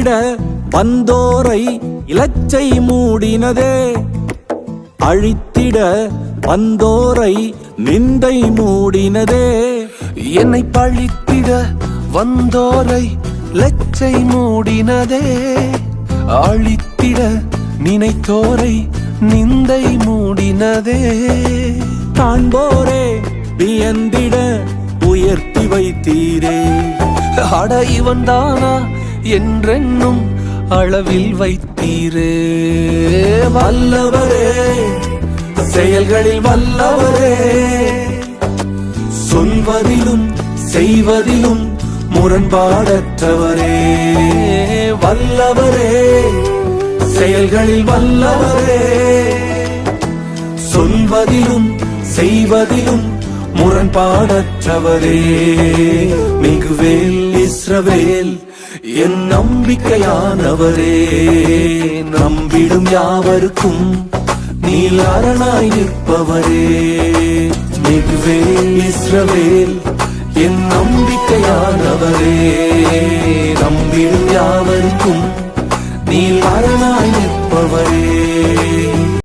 அழித்திட வந்தோரை இலச்சை மூடினதே. அழித்திட வந்தோரை நிந்தை மூடினதே. என்னை பழித்திட வந்தோரை லச்சை மூடினதே. அழித்திட நினைத்தோரை நிந்தை மூடினதே. காண்போரே வியந்திட உயர்த்தி வைத்தீரே. அட இவன் தானா என்றென்னும் அளவில் வைத்தீரே. வல்லவரே செயல்களில் வல்லவரே. சொல்வதிலும் செய்வதிலும் முரண்பாடற்றவரே. வல்லவரே செயல்களில் வல்லவரே. சொல்வதிலும் செய்வதிலும் முரண்பாடற்றவரே. மிகுவேல் இஸ்ரவேல் என் நம்பிக்கையானவரே நம்பிடும் யாவருக்கும் நீ அரணாய் நிற்பவரே. மிகுவேல் இஸ்ரவேல் என் நம்பிக்கையானவரே நம்பிடும் யாவருக்கும்